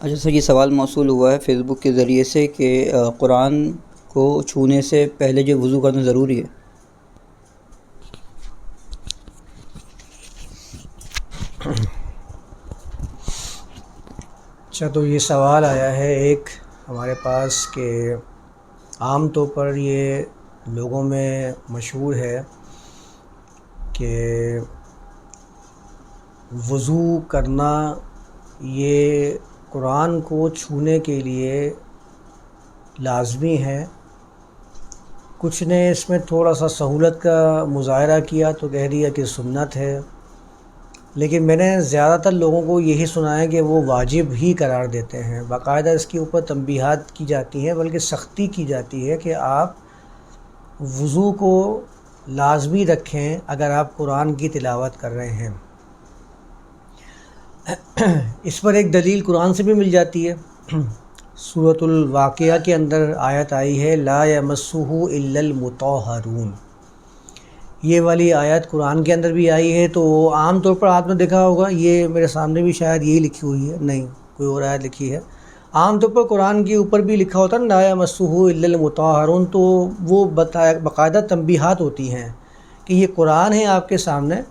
اچھا سر یہ سوال موصول ہوا ہے فیس بک کے ذریعے سے کہ قرآن کو چھونے سے پہلے جو وضو کرنا ضروری ہے۔ اچھا تو یہ سوال آیا ہے ایک ہمارے پاس کہ عام طور پر یہ لوگوں میں مشہور ہے کہ وضو کرنا یہ قرآن کو چھونے کے لیے لازمی ہے۔ کچھ نے اس میں تھوڑا سا سہولت کا مظاہرہ کیا تو کہہ دیا کہ سنت ہے۔ لیکن میں نے زیادہ تر لوگوں کو یہی سنا ہے کہ وہ واجب ہی قرار دیتے ہیں۔ باقاعدہ اس کے اوپر تنبیہات کی جاتی ہیں، بلکہ سختی کی جاتی ہے کہ آپ وضو کو لازمی رکھیں اگر آپ قرآن کی تلاوت کر رہے ہیں۔ اس پر ایک دلیل قرآن سے بھی مل جاتی ہے۔ صورت الواقعہ کے اندر آیت آئی ہے، لا مسح الا المطہرون۔ یہ والی آیت قرآن کے اندر بھی آئی ہے تو عام طور پر آپ نے دیکھا ہوگا، یہ میرے سامنے بھی شاید یہی لکھی ہوئی ہے۔ نہیں، کوئی اور آیت لکھی ہے۔ عام طور پر قرآن کے اوپر بھی لکھا ہوتا ہے لا مسح الا المطہرون، تو وہ بتایا باقاعدہ تنبیہات ہوتی ہیں کہ یہ قرآن ہے آپ کے سامنے۔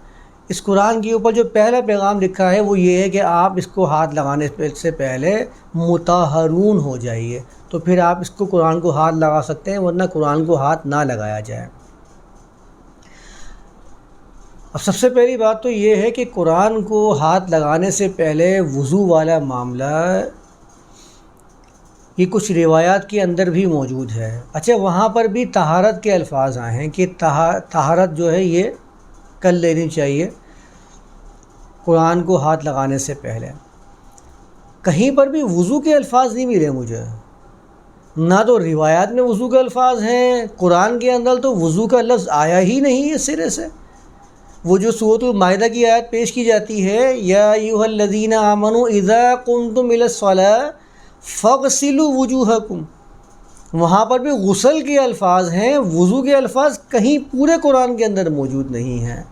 اس قرآن کے اوپر جو پہلا پیغام لکھا ہے وہ یہ ہے کہ آپ اس کو ہاتھ لگانے سے پہلے متحرون ہو جائیے تو پھر آپ اس کو قرآن کو ہاتھ لگا سکتے ہیں ورنہ قرآن کو ہاتھ نہ لگایا جائے۔ اب سب سے پہلی بات تو یہ ہے کہ قرآن کو ہاتھ لگانے سے پہلے وضو والا معاملہ، یہ کچھ روایات کے اندر بھی موجود ہے۔ اچھا وہاں پر بھی تہارت کے الفاظ آئے ہیں کہ تہارت جو ہے یہ کر لینی چاہیے۔ قرآن کو ہاتھ لگانے سے پہلے۔ کہیں پر بھی وضو کے الفاظ نہیں ملے مجھے۔ نہ تو روایات میں وضو کے الفاظ ہیں، قرآن کے اندر تو وضو کا لفظ آیا ہی نہیں ہے سرے سے۔ وہ جو صورت المائدہ کی آیت پیش کی جاتی ہے، یا یو الذین آمن اذا قمتم الى الصلاة فغسلوا وجوہکم۔ وہاں پر بھی غسل کے الفاظ ہیں، وضو کے الفاظ کہیں پورے قرآن کے اندر موجود نہیں ہیں۔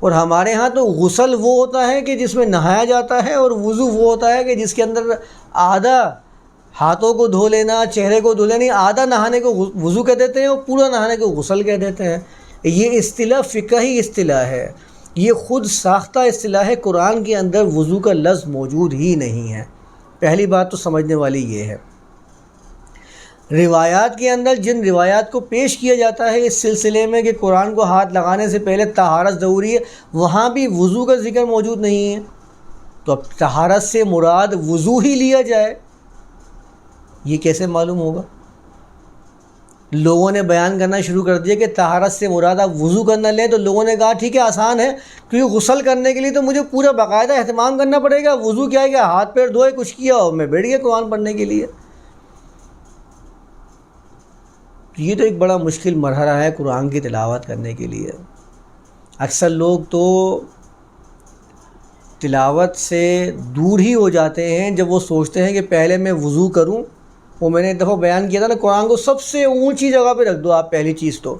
اور ہمارے ہاں تو غسل وہ ہوتا ہے کہ جس میں نہایا جاتا ہے اور وضو وہ ہوتا ہے کہ جس کے اندر آدھا ہاتھوں کو دھو لینا، چہرے کو دھو لینا، آدھا نہانے کو وضو کہہ دیتے ہیں اور پورا نہانے کو غسل کہہ دیتے ہیں۔ یہ اصطلاح فقہی اصطلاح ہے۔ یہ خود ساختہ اصطلاح ہے قرآن کے اندر وضو کا لفظ موجود ہی نہیں ہے۔ پہلی بات تو سمجھنے والی یہ ہے۔ روایات کے اندر جن روایات کو پیش کیا جاتا ہے، اس سلسلے میں کہ قرآن کو ہاتھ لگانے سے پہلے تہارت ضروری ہے، وہاں بھی وضو کا ذکر موجود نہیں ہے۔ تو اب تہارت سے مراد وضو ہی لیا جائے۔ یہ کیسے معلوم ہوگا؟ لوگوں نے بیان کرنا شروع کر دیا کہ تہارت سے مراد آپ وضو کرنا لیں تو لوگوں نے کہا، ٹھیک ہے، آسان ہے، کیونکہ غسل کرنے کے لیے تو مجھے پورا باقاعدہ اہتمام کرنا پڑے گا۔ وضو کیا ہے کہ ہاتھ پیر دھوئے، کچھ کیا ہو، میں بیٹھ گیا قرآن پڑھنے کے لیے۔ یہ تو ایک بڑا مشکل مرحلہ ہے قرآن کی تلاوت کرنے کے لیے۔ اکثر لوگ تو تلاوت سے دور ہی ہو جاتے ہیں۔ جب وہ سوچتے ہیں کہ پہلے میں وضو کروں، وہ میں نے ایک دفعہ بیان کیا تھا نا، قرآن کو سب سے اونچی جگہ پہ رکھ دو آپ، پہلی چیز تو۔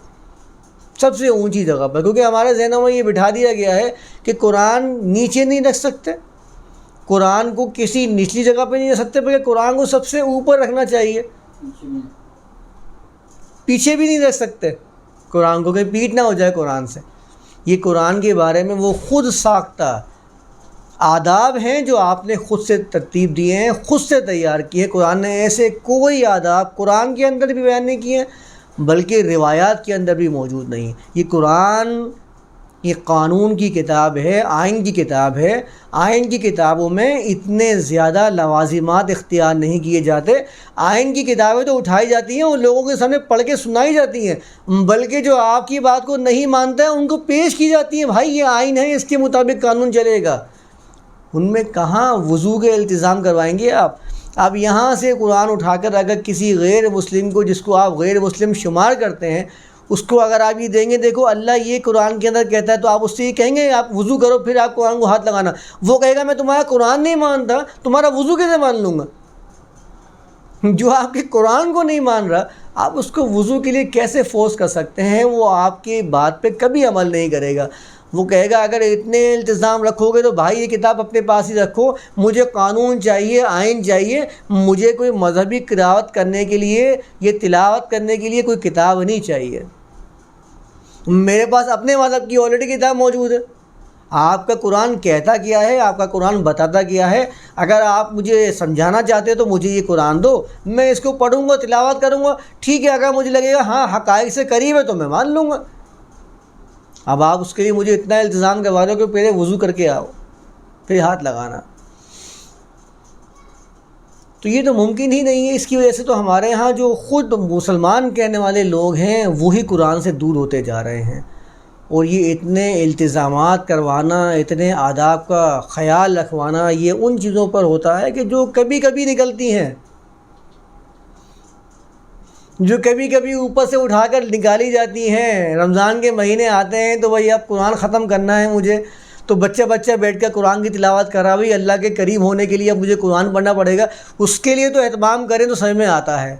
سب سے اونچی جگہ پر کیونکہ ہمارے ذہنوں میں یہ بٹھا دیا گیا ہے کہ قرآن نیچے نہیں رکھ سکتے۔ قرآن کو کسی نچلی جگہ پہ نہیں رکھ سکتے، بلکہ قرآن کو سب سے اوپر رکھنا چاہیے۔ جی، پیچھے بھی نہیں رہ سکتے۔ قرآن کو کہ پیٹ نہ ہو جائے قرآن سے۔ یہ قرآن کے بارے میں وہ خود ساختہ آداب ہیں جو آپ نے خود سے ترتیب دیے ہیں، خود سے تیار کیے قرآن نے ایسے کوئی آداب قرآن کے اندر بھی بیان نہیں کیے ہیں بلکہ روایات کے اندر بھی موجود نہیں۔ یہ قرآن یہ قانون کی کتاب ہے، آئین کی کتاب ہے۔ آئین کی کتابوں میں اتنے زیادہ لوازمات اختیار نہیں کیے جاتے۔ آئین کی کتابیں تو اٹھائی جاتی ہیں اور لوگوں کے سامنے پڑھ کے سنائی جاتی ہیں۔ بلکہ جو آپ کی بات کو نہیں مانتا ہے ان کو پیش کی جاتی ہیں۔ بھائی، یہ آئین ہے، اس کے مطابق قانون چلے گا۔ ان میں کہاں وضو کے التظام کروائیں گے آپ؟ اب یہاں سے قرآن اٹھا کر اگر کسی غیر مسلم کو، جس کو آپ غیر مسلم شمار کرتے ہیں اس کو اگر آپ یہ دیں گے، دیکھو اللہ یہ قرآن کے اندر کہتا ہے تو آپ اس سے یہ کہیں گے، آپ وضو کرو، پھر آپ قرآن کو ہاتھ لگانا۔ وہ کہے گا، میں تمہارا قرآن نہیں مانتا، تمہارا وضو کیسے مان لوں گا؟ جو آپ کے قرآن کو نہیں مان رہا، آپ اس کو وضو کے لیے کیسے فورس کر سکتے ہیں؟ وہ آپ کی بات پہ کبھی عمل نہیں کرے گا۔ وہ کہے گا، اگر اتنے التظام رکھو گے تو بھائی یہ کتاب اپنے پاس ہی رکھو، مجھے قانون چاہیے، آئین چاہیے، مجھے کوئی مذہبی قراوت کرنے کے لیے یہ تلاوت کرنے کے لیے کوئی کتاب نہیں چاہیے۔ میرے پاس اپنے مذہب کی آلریڈی کتاب موجود ہے۔ آپ کا قرآن کہتا کیا ہے، آپ کا قرآن بتاتا کیا ہے۔ اگر آپ مجھے سمجھانا چاہتے ہو تو مجھے یہ قرآن دو، میں اس کو پڑھوں گا، تلاوت کروں گا۔ ٹھیک ہے، اگر مجھے لگے گا ہاں حقائق سے قریب ہے تو میں مان لوں گا۔ اب آپ اس کے لیے مجھے اتنا التظام کروا دو کہ پہلے وضو کر کے آؤ، پھر ہاتھ لگانا۔ تو یہ تو ممکن ہی نہیں ہے، اس کی وجہ سے تو ہمارے ہاں جو خود مسلمان کہنے والے لوگ ہیں، وہی قرآن سے دور ہوتے جا رہے ہیں۔ اور یہ اتنے التزامات کروانا، اتنے آداب کا خیال رکھوانا، یہ ان چیزوں پر ہوتا ہے کہ جو کبھی کبھی نکلتی ہیں۔ جو کبھی کبھی اوپر سے اٹھا کر نکالی جاتی ہیں۔ رمضان کے مہینے آتے ہیں تو بھائی اب قرآن ختم کرنا ہے مجھے۔ تو بچہ بچہ بیٹھ کر قرآن کی تلاوت کرا بھائی اللہ کے قریب ہونے کے لیے اب مجھے قرآن پڑھنا پڑے گا۔ اس کے لیے تو اہتمام کریں تو سمجھ میں آتا ہے۔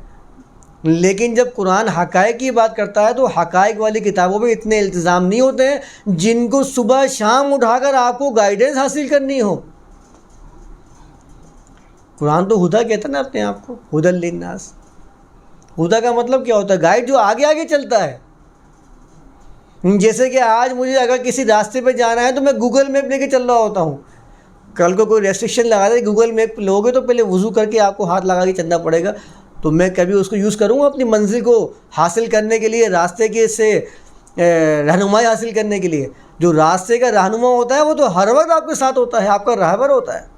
لیکن جب قرآن حقائق کی بات کرتا ہے تو حقائق والی کتابوں میں اتنے التظام نہیں ہوتے ہیں جن کو صبح شام اٹھا کر آپ کو گائیڈنس حاصل کرنی ہو۔ قرآن تو ہدا کہتا نا اپنے آپ کو ہدل للناس۔ ہدا کا مطلب کیا ہوتا ہے؟ گائیڈ جو آگے آگے چلتا ہے۔ جیسے کہ آج مجھے اگر کسی راستے پہ جانا ہے تو میں گوگل میپ لے کے چل رہا ہوتا ہوں۔ کل کو کوئی ریسٹرکشن لگا دے گوگل میپ لوگے تو پہلے وضو کر کے آپ کو ہاتھ لگا کے چلنا پڑے گا۔ تو میں کبھی اس کو یوز کروں گا اپنی منزل کو حاصل کرنے کے لیے، راستے کے سے رہنمائی حاصل کرنے کے لیے۔ جو راستے کا رہنما ہوتا ہے، وہ تو ہر وقت آپ کے ساتھ ہوتا ہے، آپ کا رہبر ہوتا ہے۔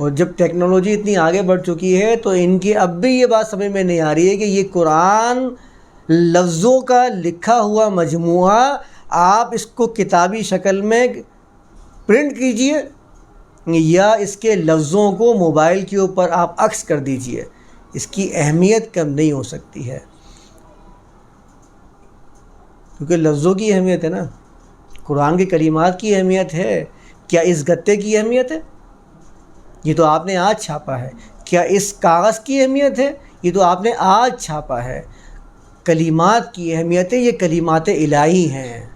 اور جب ٹیکنالوجی اتنی آگے بڑھ چکی ہے تو ان کی اب بھی یہ بات سمجھ میں نہیں آ رہی ہے کہ یہ قرآن لفظوں کا لکھا ہوا مجموعہ آپ اس کو کتابی شکل میں پرنٹ کیجیے یا اس کے لفظوں کو موبائل کے اوپر آپ عکس کر دیجیے۔ اس کی اہمیت کم نہیں ہو سکتی ہے۔ کیونکہ لفظوں کی اہمیت ہے نا۔ قرآن کے کلمات کی اہمیت ہے۔ کیا اس گتے کی اہمیت ہے؟ یہ تو آپ نے آج چھاپا ہے۔ کیا اس کاغذ کی اہمیت ہے؟ یہ تو آپ نے آج چھاپا ہے۔ کلمات کی اہمیت ہے، یہ کلمات الہی ہیں۔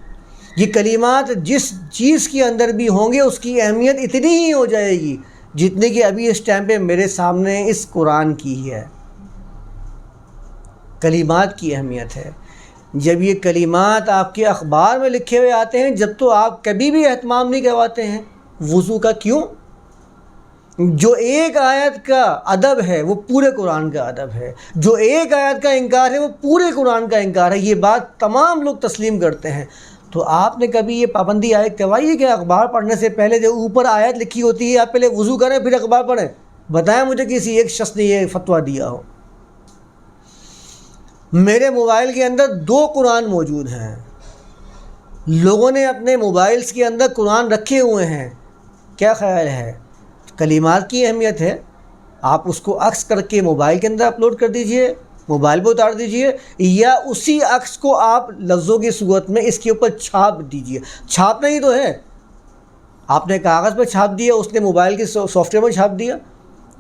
یہ کلمات جس چیز کے اندر بھی ہوں گے، اس کی اہمیت اتنی ہی ہو جائے گی جتنی کہ ابھی اس ٹائم پہ میرے سامنے اس قرآن کی ہے۔ کلمات کی اہمیت ہے۔ جب یہ کلمات آپ کے اخبار میں لکھے ہوئے آتے ہیں، جب تو آپ کبھی بھی اہتمام نہیں کرواتے ہیں۔ وضو کا کیوں؟ جو ایک آیت کا ادب ہے، وہ پورے قرآن کا ادب ہے۔ جو ایک آیت کا انکار ہے، وہ پورے قرآن کا انکار ہے۔ یہ بات تمام لوگ تسلیم کرتے ہیں۔ تو آپ نے کبھی یہ پابندی آیت کروائی ہے کہ اخبار پڑھنے سے پہلے جو اوپر آیت لکھی ہوتی ہے، آپ پہلے وضو کریں، پھر اخبار پڑھیں؟ بتائیں مجھے کسی ایک شخص نے یہ فتویٰ دیا ہو۔ میرے موبائل کے اندر دو قرآن موجود ہیں۔ لوگوں نے اپنے موبائلز کے اندر قرآن رکھے ہوئے ہیں۔ کیا خیال ہے؟ کلمات کی اہمیت ہے۔ آپ اس کو عکس کر کے موبائل کے اندر اپلوڈ کر دیجیے، موبائل پہ اتار دیجیے، یا اسی عکس کو آپ لفظوں کی صورت میں اس کے اوپر چھاپ دیجیے۔ چھاپنا ہی تو ہے۔ آپ نے کاغذ پہ چھاپ دیا، اس نے موبائل کے سافٹ ویئر میں چھاپ دیا۔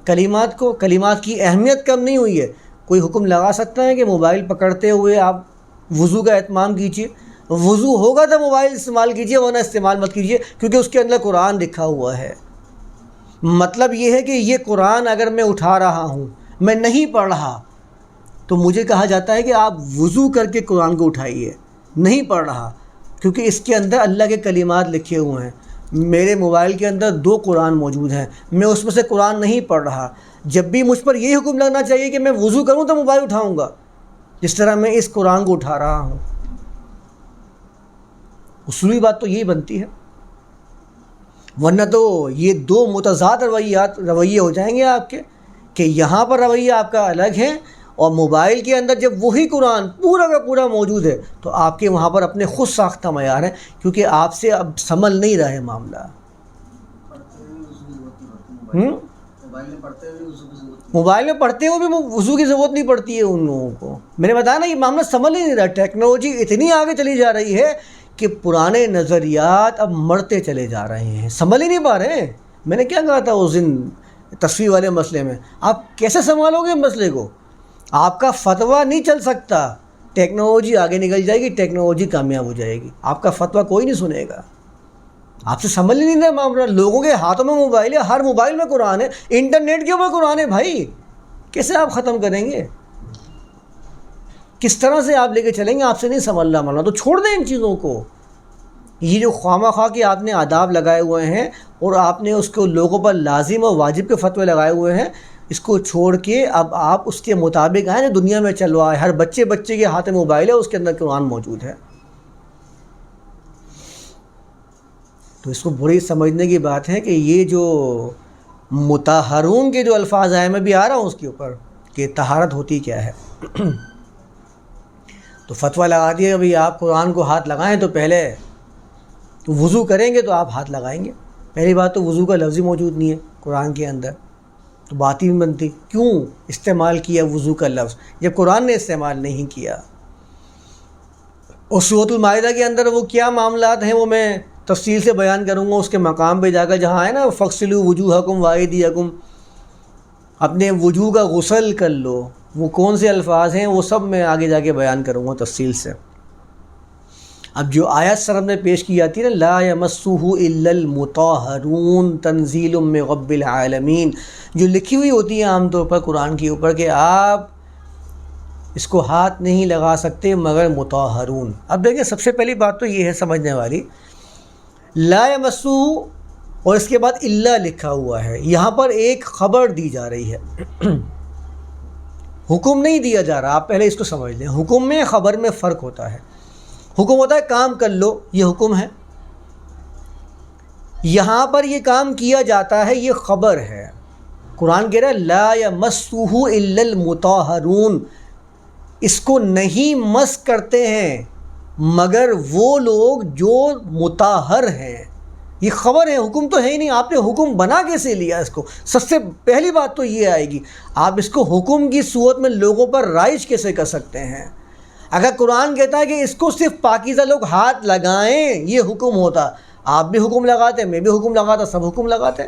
کلمات کو، کلمات کی اہمیت کم نہیں ہوئی ہے۔ کوئی حکم لگا سکتا ہے کہ موبائل پکڑتے ہوئے آپ وضو کا اہتمام کیجیے وضو ہوگا تو موبائل استعمال کیجیے ورنہ استعمال مت کیجیے کیونکہ اس کے اندر قرآن لکھا ہوا ہے۔ مطلب یہ ہے کہ یہ قرآن اگر میں اٹھا رہا ہوں، میں نہیں پڑھ رہا، تو مجھے کہا جاتا ہے کہ آپ وضو کر کے قرآن کو اٹھائیے، نہیں پڑھ رہا، کیونکہ اس کے اندر اللہ کے کلمات لکھے ہوئے ہیں۔ میرے موبائل کے اندر دو قرآن موجود ہیں، میں اس میں سے قرآن نہیں پڑھ رہا۔ جب بھی مجھ پر یہ حکم لگنا چاہیے کہ میں وضو کروں تو موبائل اٹھاؤں گا۔ جس طرح میں اس قرآن کو اٹھا رہا ہوں۔ اصولی بات تو یہی بنتی ہے۔ ورنہ تو یہ دو متضاد رویات رویے ہو جائیں گے آپ کے، کہ یہاں پر رویہ آپ کا الگ ہے اور موبائل کے اندر جب وہی قرآن پورا کا پورا موجود ہے، تو آپ کے وہاں پر اپنے خود ساختہ معیار ہیں، کیونکہ آپ سے اب سنبھل نہیں رہے معاملہ۔ موبائل میں پڑھتے ہوئے بھی وضو کی ضرورت نہیں پڑتی ہے ان لوگوں کو۔ میں نے بتایا نا، یہ معاملہ سنبھل ہی نہیں رہا، ٹیکنالوجی اتنی آگے چلی جا رہی ہے کہ پرانے نظریات اب مرتے چلے جا رہے ہیں۔ سنبھل ہی نہیں پا رہے ہیں۔ میں نے کیا کہا تھا اس دن تصویر والے مسئلے میں؟ آپ کیسے سنبھالو گے مسئلے کو؟ آپ کا فتویٰ نہیں چل سکتا۔ ٹیکنالوجی آگے نکل جائے گی، ٹیکنالوجی کامیاب ہو جائے گی۔ آپ کا فتویٰ کوئی نہیں سنے گا۔ آپ سے سمجھ نہیں رہا معاملہ۔ لوگوں کے ہاتھوں میں موبائل ہے، ہر موبائل میں قرآن ہے، انٹرنیٹ کے اوپر قرآن ہے۔ بھائی، کیسے آپ ختم کریں گے؟ کس طرح سے آپ لے کے چلیں گے؟ آپ سے نہیں سمجھ رہا تو چھوڑ دیں ان چیزوں کو۔ یہ جو خواہ خواہ کے آپ نے آداب لگائے ہوئے ہیں اور آپ نے اس کو لوگوں پر لازم اور واجب کے فتوے لگائے ہوئے ہیں، اس کو چھوڑ کے اب آپ اس کے مطابق آئیں دنیا میں چل رہا ہے۔ ہر بچے بچے کے ہاتھ میں موبائل ہے، اس کے اندر قرآن موجود ہے۔ تو اس کو بری سمجھنے کی بات ہے کہ یہ جو متحرون کے جو الفاظ آئے میں بھی آ رہا ہوں اس کے اوپر کہ تہارت ہوتی کیا ہے۔ تو فتویٰ لگا دیا بھائی آپ قرآن کو ہاتھ لگائیں تو پہلے وضو کریں گے تو آپ ہاتھ لگائیں گے۔ پہلی بات تو وضو کا لفظ ہی موجود نہیں ہے قرآن کے اندر۔ تو بات ہی نہیں بنتی۔ کیوں استعمال کیا وضو کا لفظ؟ جب قرآن نے استعمال نہیں کیا۔ اور صورت المائدہ کے اندر وہ کیا معاملات ہیں وہ میں تفصیل سے بیان کروں گا۔ اس کے مقام پہ جا کر جہاں ہے نا فخصلو وجوہ حکم واحد حکم اپنے وجوہ کا غسل کر لو۔ وہ کون سے الفاظ ہیں وہ سب میں آگے جا کے بیان کروں گا تفصیل سے۔ اب جو آیت سرم میں پیش کی جاتی ہے نا، لا یمسہ الا المطہرون تنزیل من رب العالمین، جو لکھی ہوئی ہوتی ہیں عام طور پر قرآن کے اوپر کہ آپ اس کو ہاتھ نہیں لگا سکتے مگر مطہرون اب دیکھیں، سب سے پہلی بات تو یہ ہے سمجھنے والی، لا یمسہ اور اس کے بعد اللہ لکھا ہوا ہے، یہاں پر ایک خبر دی جا رہی ہے۔ حکم نہیں دیا جا رہا، آپ پہلے اس کو سمجھ لیں۔ حکم میں خبر میں فرق ہوتا ہے۔ حکم ہوتا ہے کام کر لو، یہ حکم ہے۔ یہاں پر یہ کام کیا جاتا ہے، یہ خبر ہے۔ قرآن کہہ رہا ہے، لا یا مسوح المطہرون اس کو نہیں مس کرتے ہیں، مگر وہ لوگ جو متاہر ہیں۔ یہ خبر ہے، حکم تو ہے ہی نہیں۔ آپ نے حکم بنا کیسے لیا اس کو؟ سب سے پہلی بات تو یہ آئے گی، آپ اس کو حکم کی صورت میں لوگوں پر رائج کیسے کر سکتے ہیں؟ اگر قرآن کہتا ہے کہ اس کو صرف پاکیزہ لوگ ہاتھ لگائیں، یہ حکم ہوتا، آپ بھی حکم لگاتے، میں بھی حکم لگاتا، سب حکم لگاتے؟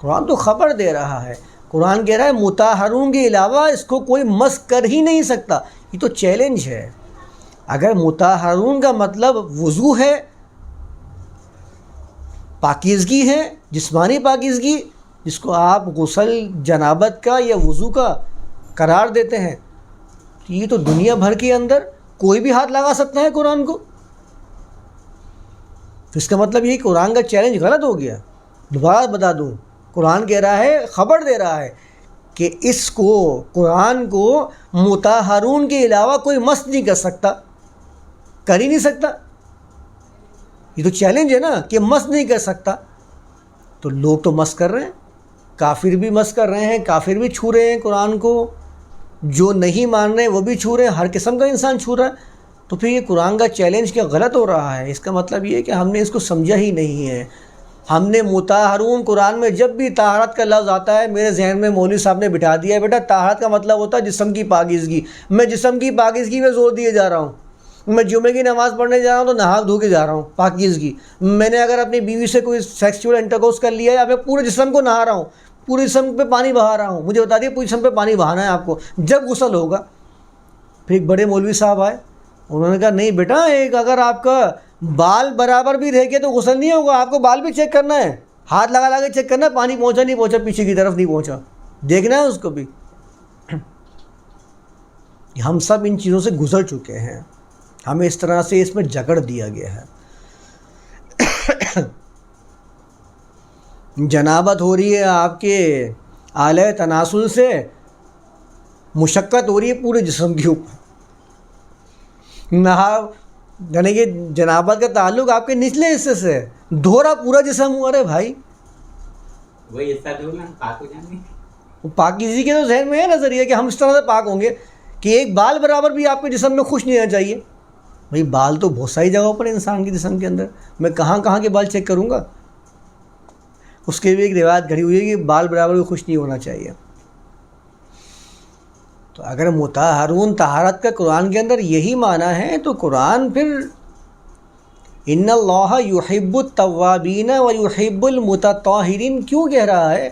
قرآن تو خبر دے رہا ہے۔ قرآن کہہ رہا ہے متحرون کے علاوہ اس کو کوئی مس کر ہی نہیں سکتا۔ یہ تو چیلنج ہے۔ اگر متحرون کا مطلب وضو ہے پاکیزگی ہے، جسمانی پاکیزگی، جس کو آپ غسل، جنابت کا یا وضو کا قرار دیتے ہیں۔ یہ تو دنیا بھر کے اندر کوئی بھی ہاتھ لگا سکتا ہے قرآن کو۔ تو اس کا مطلب یہ قرآن کا چیلنج غلط ہو گیا۔ دوبارہ بتا دوں، قرآن کہہ رہا ہے، خبر دے رہا ہے کہ اس کو، قرآن کو متحرون کے علاوہ کوئی مست نہیں کر سکتا، کر ہی نہیں سکتا۔ یہ تو چیلنج ہے نا کہ مس نہیں کر سکتا۔ تو لوگ تو مس کر رہے ہیں۔ کافر بھی مس کر رہے ہیں، کافر بھی چھو رہے ہیں قرآن کو۔ جو نہیں مان رہے وہ بھی چھو رہے ہیں۔ ہر قسم کا انسان چھو رہا ہے۔ تو پھر یہ قرآن کا چیلنج کیا غلط ہو رہا ہے؟ اس کا مطلب یہ ہے کہ ہم نے اس کو سمجھا ہی نہیں ہے۔ ہم نے متحرون قرآن میں جب بھی طہارت کا لفظ آتا ہے، میرے ذہن میں مولوی صاحب نے بٹھا دیا ہے، بیٹا طہارت کا مطلب ہوتا ہے جسم کی پاکیزگی۔ میں جسم کی پاکیزگی میں زور دیے جا رہا ہوں۔ میں جمعے کی نماز پڑھنے جا رہا ہوں تو نہا دھو کے جا رہا ہوں پاکیزگی میں نے اگر اپنی بیوی سے کوئی سیکسچول انٹرکوس کر لیا یا میں پورے جسم کو نہا رہا ہوں، پورے جسم پہ پانی بہا رہا ہوں، مجھے بتا دیے پورے جسم پہ پانی بہانا ہے آپ کو۔ جب غسل ہوگا، پھر ایک بڑے مولوی صاحب آئے، انہوں نے کہا، نہیں بیٹا، ایک اگر آپ کا بال برابر بھی رہ گیا تو غسل نہیں ہوگا، آپ کو بال بھی چیک کرنا ہے۔ ہاتھ لگا لگا کے چیک کرنا ہے، پانی پہنچا نہیں پہنچا، پیچھے کی طرف نہیں پہنچا۔ دیکھنا ہے اس کو بھی۔ ہم سب ان چیزوں سے گزر چکے ہیں۔ ہمیں اس طرح سے اس میں جکڑ دیا گیا ہے۔ جنابت ہو رہی ہے آپ کے اعلی تناسل سے مشقت ہو رہی ہے پورے جسم کے اوپر۔ نہا یعنی کہ جنابت کا تعلق آپ کے نچلے حصے سے دھورا پورا جسم ہوا رہے بھائی۔ وہی حصہ دھونا پاک ہو جائیں گے۔ پاکیزی کے تو ذہن میں ہے نظریہ کہ ہم اس طرح سے پاک ہوں گے کہ ایک بال برابر بھی آپ کے جسم میں خوش نہیں آنا چاہیے۔ بھائی بال تو بہت ساری جگہوں پر انسان کے جسم کے اندر۔ میں کہاں کہاں کے بال چیک کروں گا؟ اس کے بھی ایک روایت گھڑی ہوئی ہے کہ بال برابر بھی خوش نہیں ہونا چاہیے۔ تو اگر متحرون طہارت کا قرآن کے اندر یہی معنی ہے تو قرآن پھر ان اللہ یحب الطوابین و یحب المتطہرین کیوں کہہ رہا ہے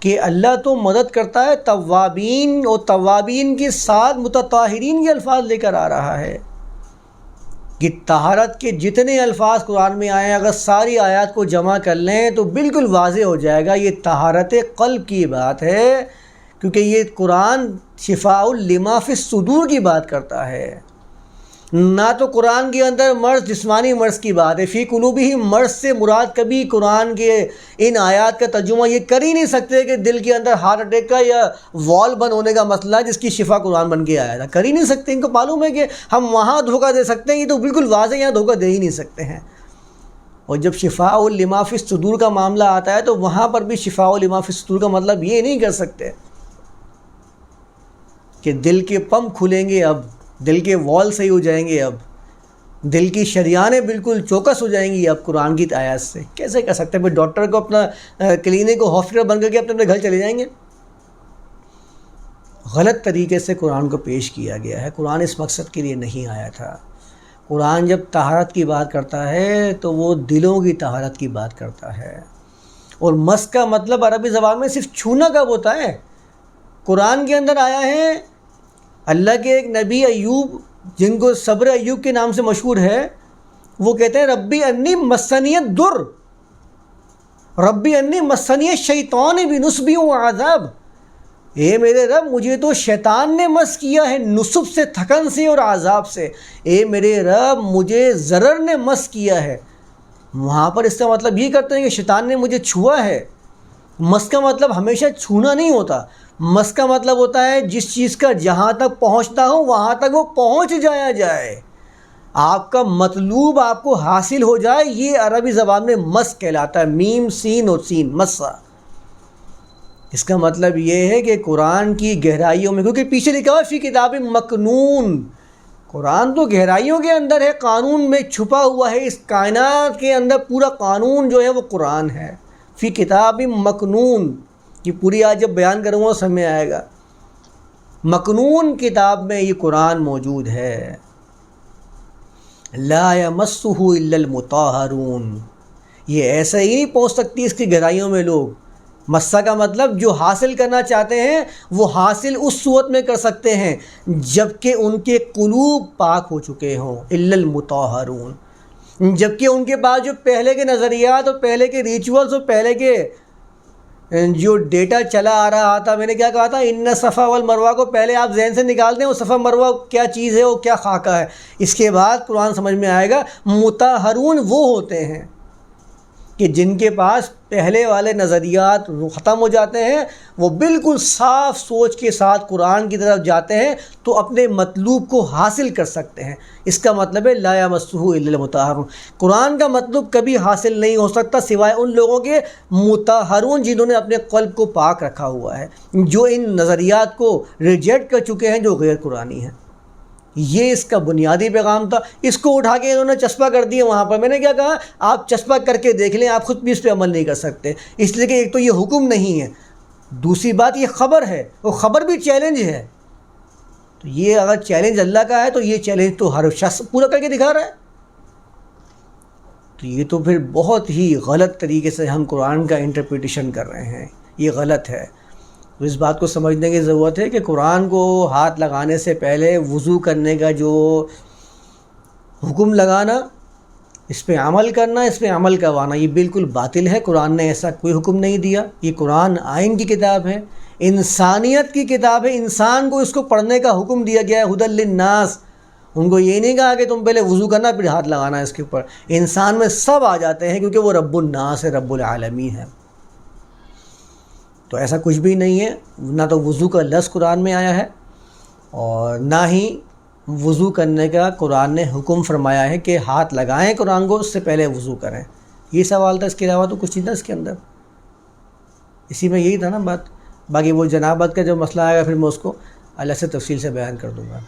کہ اللہ تو مدد کرتا ہے توابین اور توابین کے ساتھ متطاہرین کے الفاظ لے کر آ رہا ہے؟ کہ طہارت کے جتنے الفاظ قرآن میں آئے ہیں، اگر ساری آیات کو جمع کر لیں تو بالکل واضح ہو جائے گا، یہ طہارت قلب کی بات ہے، کیونکہ یہ قرآن شفاء لما فی کی بات کرتا ہے۔ نہ تو قرآن کے اندر مرض، جسمانی مرض کی بات ہے۔ فی قلوبی ہی مرض سے مراد کبھی قرآن کے ان آیات کا ترجمہ یہ کر ہی نہیں سکتے کہ دل کے اندر ہارٹ اٹیک کا یا وال بند ہونے کا مسئلہ ہے جس کی شفا قرآن بن کے آیا تھا۔ کر ہی نہیں سکتے۔ ان کو معلوم ہے کہ ہم وہاں دھوکہ دے سکتے ہیں، یہ تو بالکل واضح یہاں دھوکہ دے ہی نہیں سکتے ہیں۔ اور جب شفاء لمافِ صدور کا معاملہ آتا ہے تو وہاں پر بھی شفاء لمافِ صدور کا مطلب یہ نہیں کر سکتے کہ دل کے پمپ کھلیں گے اب۔ دل کے وال صحیح ہو جائیں گے اب۔ دل کی شریانیں بالکل چوکس ہو جائیں گی اب قرآن کی آیات سے۔ کیسے کر سکتے ہیں؟ پھر ڈاکٹر کو اپنا کلینک کو ہاسپٹل بن کر کے اپنے اپنے گھر چلے جائیں گے۔ غلط طریقے سے قرآن کو پیش کیا گیا ہے۔ قرآن اس مقصد کے لیے نہیں آیا تھا۔ قرآن جب طہارت کی بات کرتا ہے تو وہ دلوں کی طہارت کی بات کرتا ہے۔ اور مس کا مطلب عربی زبان میں صرف چھونا کب ہوتا ہے۔ قرآن کے اندر آیا ہے اللہ کے ایک نبی ایوب، جن کو صبر ایوب کے نام سے مشہور ہے، وہ کہتے ہیں، ربی انی مسنیت در ربی انی مسنیت شیطان بھی نصبی و عذاب۔ اے میرے رب، مجھے تو شیطان نے مس کیا ہے نصب سے، تھکن سے اور عذاب سے۔ اے میرے رب، مجھے ضرر نے مس کیا ہے۔ وہاں پر اس کا مطلب یہ کرتے ہیں کہ شیطان نے مجھے چھوا ہے۔ مس کا مطلب ہمیشہ چھونا نہیں ہوتا۔ مس کا مطلب ہوتا ہے جس چیز کا جہاں تک پہنچتا ہو وہاں تک وہ پہنچ جایا جائے۔ آپ کا مطلوب آپ کو حاصل ہو جائے، یہ عربی زبان میں مس کہلاتا ہے۔ میم، سین اور سین مسا اس کا مطلب یہ ہے کہ قرآن کی گہرائیوں میں، کیونکہ پیچھے لکھا ہوا فی کتاب مکنون۔ قرآن تو گہرائیوں کے اندر ہے، قانون میں چھپا ہوا ہے۔ اس کائنات کے اندر پورا قانون جو ہے، وہ قرآن ہے۔ فی کتاب مکنون۔ یہ پوری آج جب بیان کروں گا سمجھ میں آئے گا۔ مکنون کتاب میں یہ قرآن موجود ہے۔ لا یمسہ الا المطہرون۔ یہ ایسا ہی نہیں پہنچ سکتی اس کی گہرائیوں میں لوگ۔ مسہ کا مطلب جو حاصل کرنا چاہتے ہیں، وہ حاصل اس صورت میں کر سکتے ہیں جبکہ ان کے قلوب پاک ہو چکے ہوں۔ الا المطہرون۔ جبکہ ان کے پاس جو پہلے کے نظریات اور پہلے کے ریچولز اور پہلے کے جو ڈیٹا چلا آ رہا تھا، میں نے کیا کہا تھا؟ ان صفحہ والمروہ کو پہلے آپ ذہن سے نکال دیں، وہ صفحہ مروہ کیا چیز ہے، وہ کیا خاکہ ہے۔ اس کے بعد قرآن سمجھ میں آئے گا متحرون وہ ہوتے ہیں۔ کہ جن کے پاس پہلے والے نظریات ختم ہو جاتے ہیں، وہ بالکل صاف سوچ کے ساتھ قرآن کی طرف جاتے ہیں تو اپنے مطلوب کو حاصل کر سکتے ہیں۔ اس کا مطلب ہے لا مسحو المتحرون قرآن کا مطلب کبھی حاصل نہیں ہو سکتا سوائے ان لوگوں کے متحرون جنہوں نے اپنے قلب کو پاک رکھا ہوا ہے، جو ان نظریات کو ریجیکٹ کر چکے ہیں جو غیر قرآنی ہیں۔ یہ اس کا بنیادی پیغام تھا۔ اس کو اٹھا کے انہوں نے چسپا کر دیا وہاں پر۔ میں نے کیا کہا، آپ چسپا کر کے دیکھ لیں، آپ خود بھی اس پہ عمل نہیں کر سکتے۔ اس لیے کہ ایک تو یہ حکم نہیں ہے۔ دوسری بات، یہ خبر ہے۔ وہ خبر بھی چیلنج ہے۔ تو یہ اگر چیلنج اللہ کا ہے، تو یہ چیلنج تو ہر شخص پورا کر کے دکھا رہا ہے۔ تو یہ تو پھر بہت ہی غلط طریقے سے ہم قرآن کا انٹرپریٹیشن کر رہے ہیں۔ یہ غلط ہے۔ اس بات کو سمجھنے کی ضرورت ہے کہ قرآن کو ہاتھ لگانے سے پہلے وضو کرنے کا جو حکم لگانا، اس پہ عمل کرنا، اس پہ عمل کروانا، یہ بالکل باطل ہے۔ قرآن نے ایسا کوئی حکم نہیں دیا۔ یہ قرآن آئین کی کتاب ہے۔ انسانیت کی کتاب ہے۔ انسان کو اس کو پڑھنے کا حکم دیا گیا ہے۔ حد الناس ان کو یہ نہیں کہا کہ تم پہلے وضو کرنا، پھر ہاتھ لگانا اس کے اوپر۔ انسان میں سب آ جاتے ہیں کیونکہ وہ رب الناس ہے رب العالمین ہے تو ایسا کچھ بھی نہیں ہے، نہ تو وضو کا لفظ قرآن میں آیا ہے اور نہ ہی وضو کرنے کا قرآن نے حکم فرمایا ہے کہ ہاتھ لگائیں قرآن کو، اس سے پہلے وضو کریں۔ یہ سوال تھا، اس کے علاوہ تو کچھ نہیں تھا اس کے اندر۔ اسی میں یہی تھا نا بات۔ باقی وہ جنابت کا جو مسئلہ آئے گا پھر میں اس کو الگ سے تفصیل سے بیان کر دوں گا۔